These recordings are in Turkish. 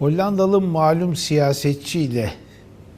Hollandalı malum siyasetçiyle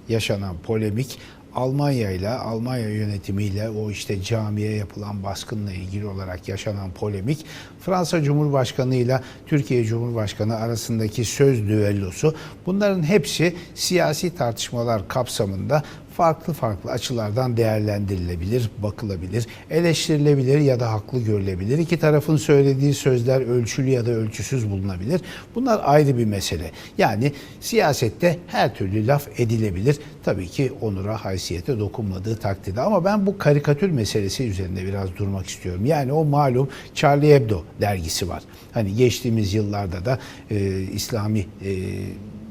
yaşanan polemik Almanya ile Almanya yönetimiyle o işte camiye yapılan baskınla ilgili olarak yaşanan polemik Fransa Cumhurbaşkanı ile Türkiye Cumhurbaşkanı arasındaki söz düellosu bunların hepsi siyasi tartışmalar kapsamında farklı farklı açılardan değerlendirilebilir, bakılabilir, eleştirilebilir ya da haklı görülebilir. İki tarafın söylediği sözler ölçülü ya da ölçüsüz bulunabilir. Bunlar ayrı bir mesele. Yani siyasette her türlü laf edilebilir. Tabii ki onura, haysiyete dokunmadığı takdirde. Ama ben bu karikatür meselesi üzerinde biraz durmak istiyorum. Yani o malum Charlie Hebdo dergisi var. Hani geçtiğimiz yıllarda da e, İslami e,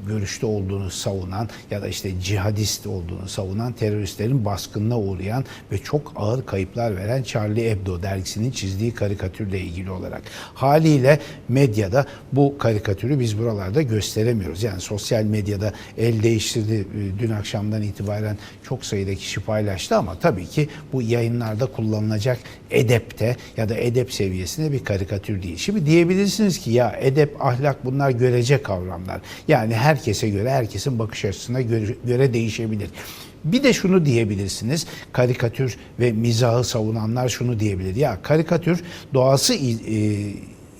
görüşte olduğunu savunan ya da işte cihadist olduğunu savunan teröristlerin baskınına uğrayan ve çok ağır kayıplar veren Charlie Hebdo dergisinin çizdiği karikatürle ilgili olarak. Haliyle medyada bu karikatürü biz buralarda gösteremiyoruz. Yani sosyal medyada el değiştirdi dün akşamdan itibaren çok sayıda kişi paylaştı ama tabii ki bu yayınlarda kullanılacak edepte ya da edep seviyesinde bir karikatür değil. Şimdi diyebilirsiniz ki ya edep, ahlak bunlar görecek kavramlar. Yani herkese göre, herkesin bakış açısına göre, değişebilir. Bir de şunu diyebilirsiniz. Karikatür ve mizahı savunanlar şunu diyebilir. Ya karikatür doğası e,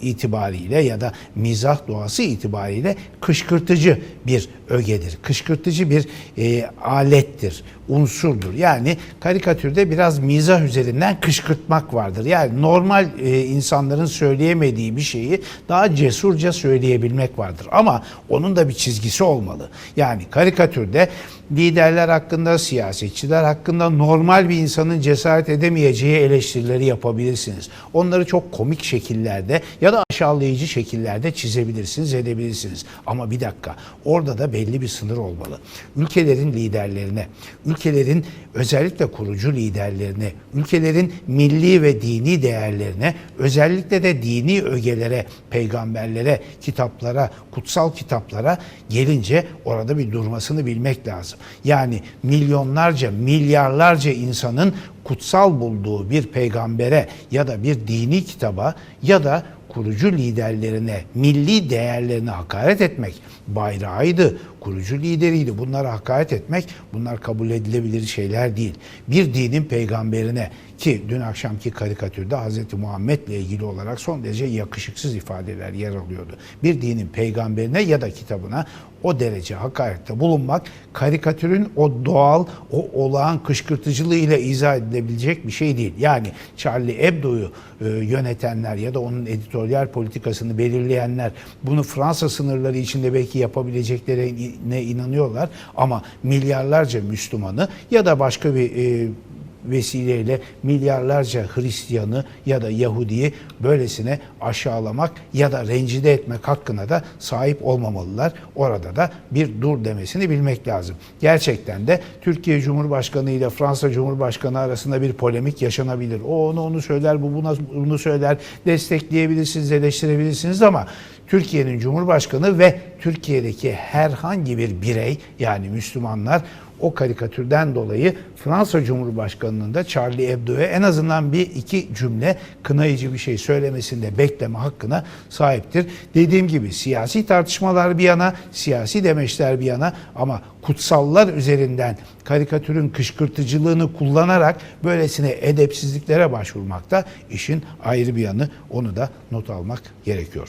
itibariyle ya da mizah doğası itibariyle kışkırtıcı bir ögedir. Kışkırtıcı bir e, alettir, unsurdur. Yani karikatürde biraz mizah üzerinden kışkırtmak vardır. Yani normal e, insanların söyleyemediği bir şeyi daha cesurca söyleyebilmek vardır. Ama onun da bir çizgisi olmalı. Yani karikatürde liderler hakkında, siyasetçiler hakkında normal bir insanın cesaret edemeyeceği eleştirileri yapabilirsiniz. Onları çok komik şekillerde ya da aşağılayıcı şekillerde çizebilirsiniz, edebilirsiniz. Ama bir dakika, orada da belli bir sınır olmalı. Ülkelerin liderlerine, ülkelerin özellikle kurucu liderlerine, ülkelerin milli ve dini değerlerine, özellikle de dini ögelere, peygamberlere, kitaplara, kutsal kitaplara gelince orada bir durmasını bilmek lazım. Yani milyonlarca, milyarlarca insanın kutsal bulduğu bir peygambere ya da bir dini kitaba ya da kurucu liderlerine, milli değerlerine hakaret etmek, bayrağıydı, kurucu lideriydi. Bunlara hakaret etmek, bunlar kabul edilebilir şeyler değil. Bir dinin peygamberine ki dün akşamki karikatürde Hz. Muhammed'le ilgili olarak son derece yakışıksız ifadeler yer alıyordu. Bir dinin peygamberine ya da kitabına o derece hakarette bulunmak karikatürün o doğal, o olağan kışkırtıcılığıyla izah edilebilecek bir şey değil. Yani Charlie Hebdo'yu e, yönetenler ya da onun editoryal politikasını belirleyenler bunu Fransa sınırları içinde belki yapabileceklerine inanıyorlar ama milyarlarca Müslümanı ya da başka bir e, vesileyle milyarlarca Hristiyanı ya da Yahudiyi böylesine aşağılamak ya da rencide etmek hakkına da sahip olmamalılar. Orada da bir dur demesini bilmek lazım. Gerçekten de Türkiye Cumhurbaşkanı ile Fransa Cumhurbaşkanı arasında bir polemik yaşanabilir. O onu onu söyler, bu buna bunu söyler. Destekleyebilirsiniz, eleştirebilirsiniz ama Türkiye'nin Cumhurbaşkanı ve Türkiye'deki herhangi bir birey yani Müslümanlar o karikatürden dolayı Fransa Cumhurbaşkanı'nın da Charlie Hebdo'ya en azından bir iki cümle kınayıcı bir şey söylemesinde bekleme hakkına sahiptir. Dediğim gibi siyasi tartışmalar bir yana, siyasi demeçler bir yana ama kutsallar üzerinden karikatürün kışkırtıcılığını kullanarak böylesine edepsizliklere başvurmakta işin ayrı bir yanı onu da not almak gerekiyor.